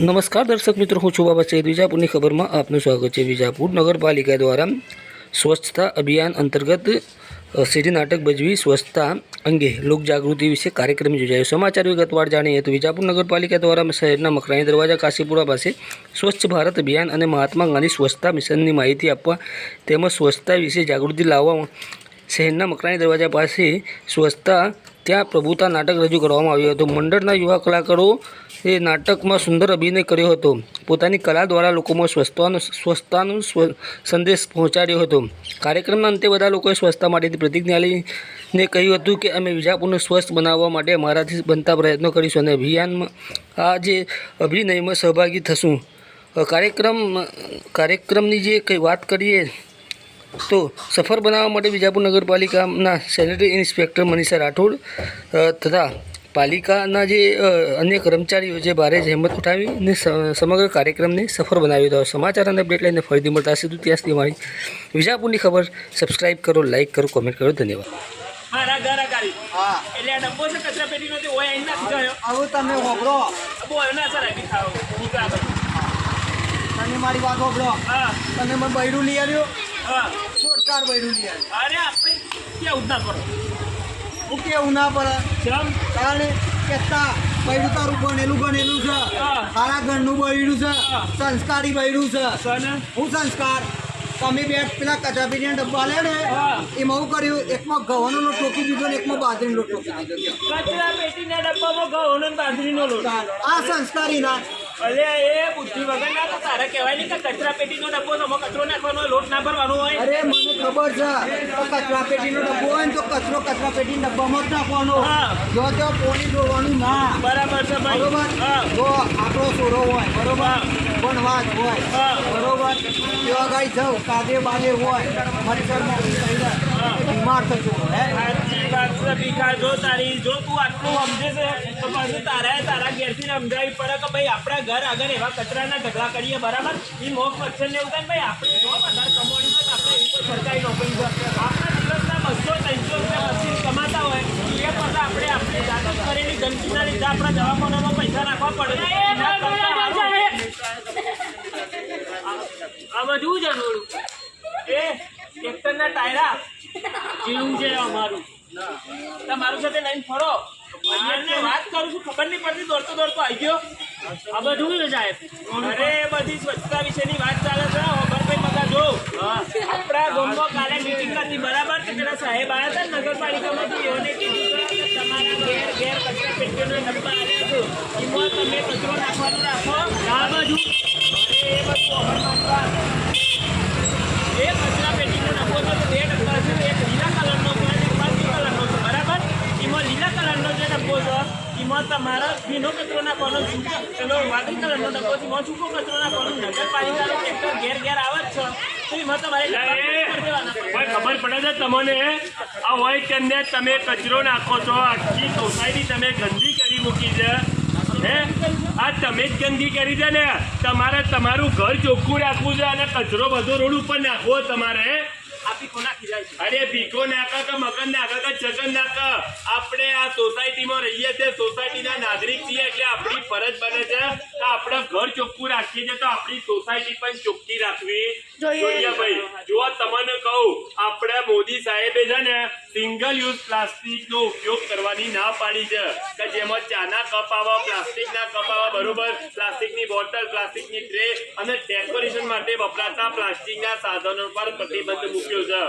નમસ્કાર દર્શક મિત્રો હું છું બાબા સૈદ વિજાપુરની ખબરમાં આપનું સ્વાગત છે વિજાપુર નગરપાલિકા દ્વારા સ્વચ્છતા અભિયાન અંતર્ગત અ, નાટક ભજવી સ્વચ્છતા અંગે લોકજાગૃતિ વિશે કાર્યક્રમ યોજાયો. સમાચાર વિગતવાર જાણીએ તો વિજાપુર નગરપાલિકા દ્વારા શહેરના મકરાણી દરવાજા કાશીપુરા પાસે સ્વચ્છ ભારત અભિયાન અને મહાત્મા ગાંધી સ્વચ્છતા મિશનની માહિતી આપવા તેમજ સ્વચ્છતા વિશે જાગૃતિ લાવવા શહેરના મકરાણી દરવાજા પાસે સ્વચ્છતા ત્યાં પ્રભુતા નાટક રજૂ કરવામાં આવ્યું હતું. મંડળના યુવા કલાકારો એ નાટકમાં સુંદર અભિનય કર્યો હતો. પોતાની કલા દ્વારા લોકોમાં સ્વસ્થતાનો સ્વસ્થતાનો સ્વ સંદેશ પહોંચાડ્યો હતો. કાર્યક્રમના અંતે બધા લોકોએ સ્વચ્છતા માટેની પ્રતિજ્ઞા લઈને કહ્યું હતું કે અમે વિજાપુરને સ્વસ્થ બનાવવા માટે અમારાથી બનતા પ્રયત્નો કરીશું અને અભિયાનમાં આ જે અભિનયમાં સહભાગી થશું. કાર્યક્રમ કાર્યક્રમની જે કંઈ વાત કરીએ તો સફર બનાવવા માટે વિજાપુર નગરપાલિકાના સેનેટરી ઇન્સ્પેક્ટર મનીષા રાઠોડ તથા પાલિકાના જે અન્ય કર્મચારીઓ જે ભારે જહેમત ઉઠાવીને અને સમગ્ર કાર્યક્રમને સફળ બનાવ્યો હતો. સમાચાર અને અપડેટ લઈને ફરીથી મળતા સીધું ત્યાં સુધી મારી વિજાપુરની ખબર સબસ્ક્રાઇબ કરો લાઇક કરો કોમેન્ટ કરો. ધન્યવાદ. મારા ઘર અગાડી. એટલે આ ડબ્બો છે કચરા પેટીનો તે ઓય આઈને નાખી ગયો. આવું તમે હોબળો બહુ ના સર આવી ખાવ નીકળા તમે મારી વાત હા. તમે મને બૈરું લઈ આવ્યો. હા બૈરું લઈ અરે આપણે કેવું ના કરો? હું કેવું ના પડે? કારણ કે તા બૈરું તારું ગણેલું ગણેલું છે. તારા ઘરનું બૈરું છે. સંસ્કારી બૈરું છે. હું સંસ્કાર. તમે બે પેલા કચરા પેટીના ડબ્બા લે ને એમાં હું કર્યું? એકમાં ઘઉંનો લોટ ટોકી દીધો ને એકમાં બાજરીનો લોટ ટોકી દીધો. કચરા પેટીના ડબ્બામાં ઘઉં બાજરીનો લોટ. આ સંસ્કારી ના. અલે એ બુદ્ધિ વગર ના તો તારે કહેવાય નહીં કે કચરા પેટીનો ડબ્બો તો કચરો નાખવાનો લોટ ના ભરવાનો હોય. અરે મને ખબર છે. તો કચરા પેટીનો ડબ્બો હોય ને તો કચરો કચરા પેટીના ડબ્બામાં જ નાખવાનો. જો તો પોણી જોવાનું ના. બરાબર છે ભાઈ. બરોબર? હા. જો આપણો સોરો હોય બરોબર? પણ વાત હોય. બરોબર? જો ગાઈ જાવ કાદે બાદે હોય મચ્છર બીમાર થતું હોય છે ભીખા જો તારી જો તું આટલું સમજે છે તો પાછું તારા તારા ઘેરથી સમજાવી પડે કે ભાઈ આપણા ઘર આગળ એવા કચરાના ઢગલા કરીએ બરાબર એ મોખ મચ્છર ને એવું થાય ભાઈ આપણે જો વધારે કમાણી છે આપણે એ તો સરકારી નોકરી છે આપણા દિવસના બસો ત્રણસો રૂપિયા મશીન કમાતા હોય એ પાછા આપણે આપણે જાતે કરેલી ગંદકીના લીધે આપણા દવાખાનામાં પૈસા નાખવા પડે આ. બધું જ એ ટ્રેક્ટરના ટાયરા જીવું છે અમારું. તમારું સાથે લઈને ફરો. વાત કરું છું ખબર નહીં પડતી દોડતો દોડતો આવી ગયો. આ બધું સાહેબ. અરે બધી સ્વચ્છતા વિશેની વાત ચાલે છે. અમરભાઈ મગા જો. આપણા ગામમાં કાલે મીટિંગ હતી બરાબર? કે પેલા સાહેબ આવ્યા હતા નગરપાલિકામાંથી એઓને કીધું તમારા ઘેર ઘેર કચરા પેટીઓનો ડબ્બા આવ્યા છે. એમાં તમે કચરો નાખવાનો રાખો. આ બાજુ અરે એ બધું માનવા એ કચરા પેટીનો ડબ્બો છે તો બે ડબ્બા છે એક લીલા કલરનો છે અને એક વાદળી કલરનો છે બરાબર એમાં લીલા કલરનો જે ડબ્બો છે એમાં તમારા ભીનો કચરો નાખવાનો પેલો વાદળી કલરનો ડબ્બો છે એમાં સૂકો કચરો નાખવાનો નગરપાલિકાનો ટ્રેક્ટર ઘેર ઘેર આવે જ છે. તો એમાં તમારે ખબર પડે છે તમને? આ હોય કે તમે કચરો નાખો છો આખી સોસાયટી તમે ગંદી કરી મૂકી છે. હે? આ તમે જ ગંદી કરી છે ને? તમારે તમારું ઘર ચોખ્ખું રાખવું છે અને કચરો બધો રોડ ઉપર નાખવો તમારે. અરે ભીખો નાખા કે મગન નાખા કે જગન નાખા. આપણે આ સોસાયટીમાં રહીએ છીએ સોસાયટીના નાગરિક છીએ એટલે આપણી ફરજ બને છે કે આપણે ઘર ચોખ્ખું રાખીએ છીએ તો આપણી સોસાયટી પણ ચોખ્ખી રાખવી. જોઈએ. ભાઈ. જો તમને કહું આપણે મોદી સાહેબે છે ને સિંગલ યુઝ પ્લાસ્ટિક નો ઉપયોગ કરવાની ના પાડી છે. કે જેમાં ચાના કપ આવા પ્લાસ્ટિક ના કપ આવા, બરોબર? પ્લાસ્ટિકની બોટલ, પ્લાસ્ટિકની ટ્રે અને ડેકોરેશન માટે વપરાતા પ્લાસ્ટિકના સાધનો પર પ્રતિબંધ મૂક્યો છે.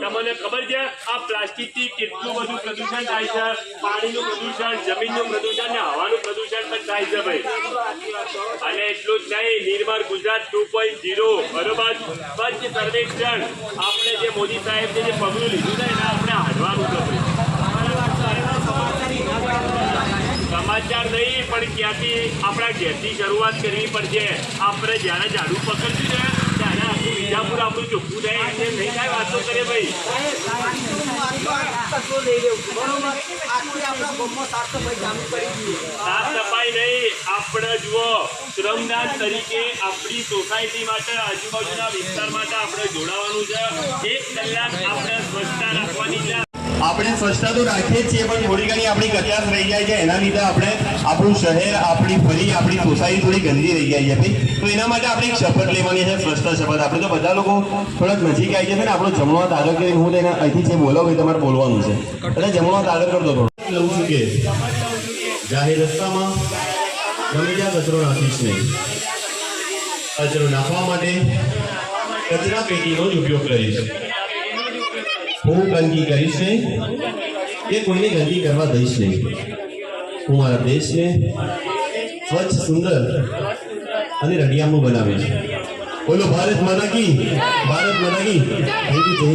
તમને ખબર છે, આ પ્લાસ્ટિકથી કેટલું બધું પ્રદૂષણ થાય છે? પાણીનું પ્રદૂષણ, જમીનનું પ્રદૂષણ ને હવાનું પ્રદૂષણ પણ થાય છે ભાઈ. અને એટલું જ નહીં, Nirmal Gujarat two point zero, બરોબર? સ્વચ્છ સર્વેક્ષણ. આપણે જે મોદી સાહેબ જે પગલું લીધું છે એને આપણે હાડવાનું છે ભાઈ સમાચાર પણ આપણા ઘેરથી શરૂઆત કરવી પડશે, આપણે જ્યારે ઝાડુ પકડશું ને, ત્યારે આખું વિજાપુર આપણું ચોખ્ખું થાય. એટલે નહીં થાય વાતો કરે ભાઈ. સાફ સફાઈ નહીં. આપણે જુઓ, શ્રમદાન તરીકે આપણી સોસાયટી માટે, આજુબાજુના વિસ્તાર માટે આપણે જોડાવાનું છે. એક કલાક આપણે સ્વચ્છતા રાખવાની છે. આપણે સ્વચ્છતા તો રાખીએ છીએ, પણ થોડી ઘણી આપણી કચાશ રહી જાય છે. એના લીધે આપણે આપણું શહેર, આપણી ફરી, આપણી સોસાયટી થોડી ગંદી રહી જાય છે તો એના માટે આપણે એક શપથ લેવાની છે, સ્વચ્છતા શપથ. આપણે તો બધા લોકો થોડાક નજીક આવી જશે ને, આપણો જમણો હાથ આગળ હું તેને અહીંથી જે બોલાવું ભાઈ તમારે બોલવાનું છે. એટલે જમણો હાથ આગળ કરતો થોડો લઉં છું કે જાહેર રસ્તામાં ગમે ત્યાં કચરો નાખીશ નહીં. કચરો નાખવા માટે કચરા પેટીનો જ ઉપયોગ કરીશ. હું ગંદકી કરીશ નહીં. કે કોઈને ગંદકી કરવા દઈશ નહીં. હું મારા દેશને સ્વચ્છ, સુંદર અને રડિયામણું બનાવીશ. બોલો, ભારત માતા કી. ભારત માતા કી.